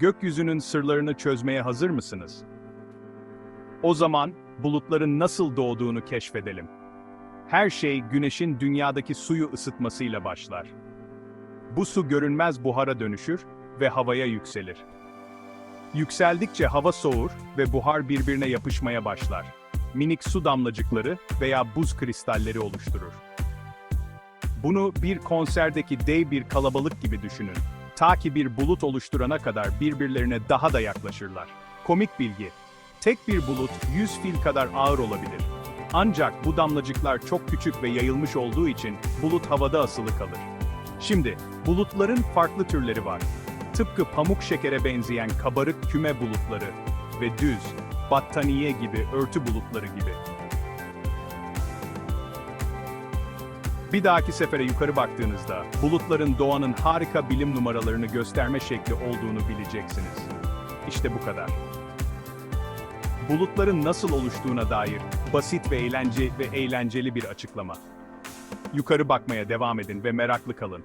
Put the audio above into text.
Gökyüzünün sırlarını çözmeye hazır mısınız? O zaman bulutların nasıl doğduğunu keşfedelim. Her şey güneşin dünyadaki suyu ısıtmasıyla başlar. Bu su görünmez buhara dönüşür ve havaya yükselir. Yükseldikçe hava soğur ve buhar birbirine yapışmaya başlar. Minik su damlacıkları veya buz kristalleri oluşturur. Bunu bir konserdeki dev bir kalabalık gibi düşünün. Ta ki bir bulut oluşturana kadar birbirlerine daha da yaklaşırlar. Komik bilgi. Tek bir bulut 100 fil kadar ağır olabilir. Ancak bu damlacıklar çok küçük ve yayılmış olduğu için bulut havada asılı kalır. Şimdi, bulutların farklı türleri var. Tıpkı pamuk şekere benzeyen kabarık küme bulutları ve düz, battaniye gibi örtü bulutları gibi. Bir dahaki sefere yukarı baktığınızda, bulutların doğanın harika bilim numaralarını gösterme şekli olduğunu bileceksiniz. İşte bu kadar. Bulutların nasıl oluştuğuna dair basit ve eğlence ve eğlenceli bir açıklama. Yukarı bakmaya devam edin ve meraklı kalın.